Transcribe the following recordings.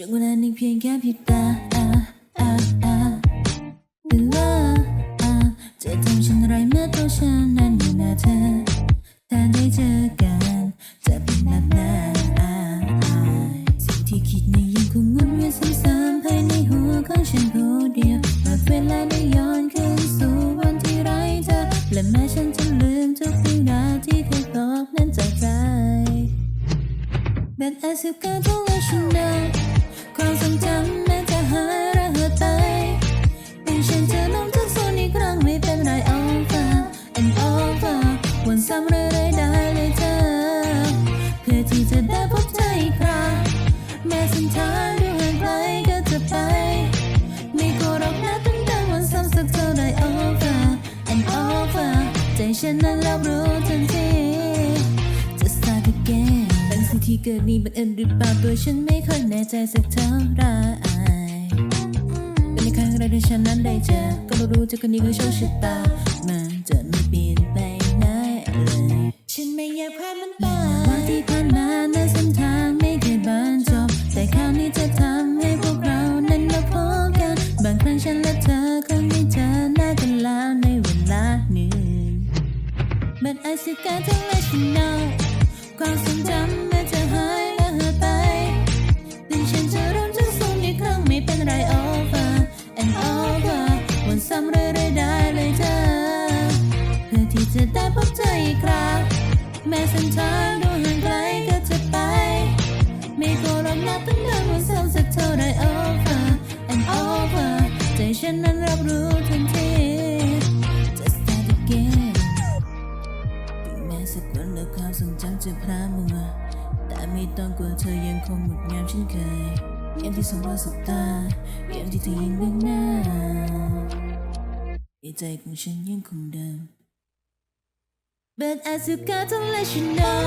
ช่วงวลานึ่งเพียงแค่พริบตาหรือว่าจะทำฉันอะไรเมื่อตัวฉันนั้นอยู่หน้าเธอถ้าได้เจอกันจะเป็นแบบนั้นสิ่งที่คิดในยังคงวนเวียนซ้ำๆภายในหัวของฉันผู้เดียวหากเวลาได้ย้อนคืนสู่วันที่ไร้เธอและแม้ฉันจะลืมทุกเรื่องราวที่เคยบอกนั้นจากใจ But as you got to let you know ความทรงจำแม้จะหายระเหิดไปเป็นฉันเธอน้องทุกส่วนอีกครั้งไม่เป็นไร over and over วนซ้ำเรื่อยๆได้เลยเธอ เพื่อที่จะได้พบเธออีกครั้งแม้ส้นทางดูห่างไกลก็จะไป ไม่กลัวหรอกนะตั้งเดินวนซ้ำสักเท่าไร over and over ใจฉันนั้นรับรู้ทันทีจะ start again ที่เกิดนี้บังเอิญหรือเปล่าตัวฉันไม่ค่อยแน่ใจสักเท่าไหรเป็นในครั้งแรกที่ฉันนั้นได้เจอก็ไม่รู้จะคนนี้คือโชคชะตามันจะไม่เปลี่ยนไปไหนเลยฉันไม่อยากพลาดมันไปว่าที่ผ่านมานั้นเส้นทางไม่เคยบรรจบแต่คราวนี้จะทำให้พวกเรานั้นมาพบกันบางครั้งฉันและเธอคงได้เจอหน้ากันแล้วในเวลาหนึ่ง But I still got to let you know ความทรงจำ จะหายและหายไปถึงฉันจะเริ่มจากศูนย์อีกครั้งไม่เป็นไร over and over วนซ้ำเรื่อยๆได้เลยเธอ เพื่อที่จะได้พบเธออีกครั้งแม้เส้นทางดูห่างไกลก็จะไป ไม่กลัวหรอกนะต้องเดินวนซ้ำสักเท่าไร over and over ใจฉันนั้นรับรู้ ไม่ต้องกลัวเธอยังคงงดงามเช่นเคยยังที่สองเราสบตายังที่เธอยังเบื้องหน้าในใจของฉันยังคงเดิม But I still got to let you know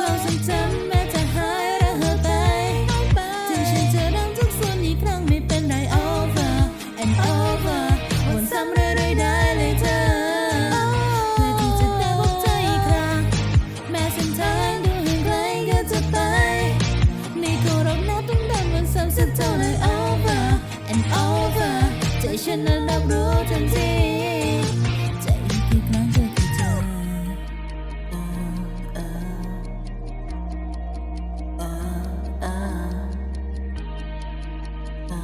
ความทรงจำ ใจฉันนั้นรับรู้ทันทีใจอีกกี่ครั้งเจอกับเธอ Oh, oh, oh, oh, oh,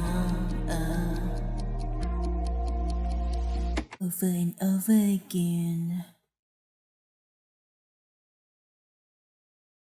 oh. Over and over again.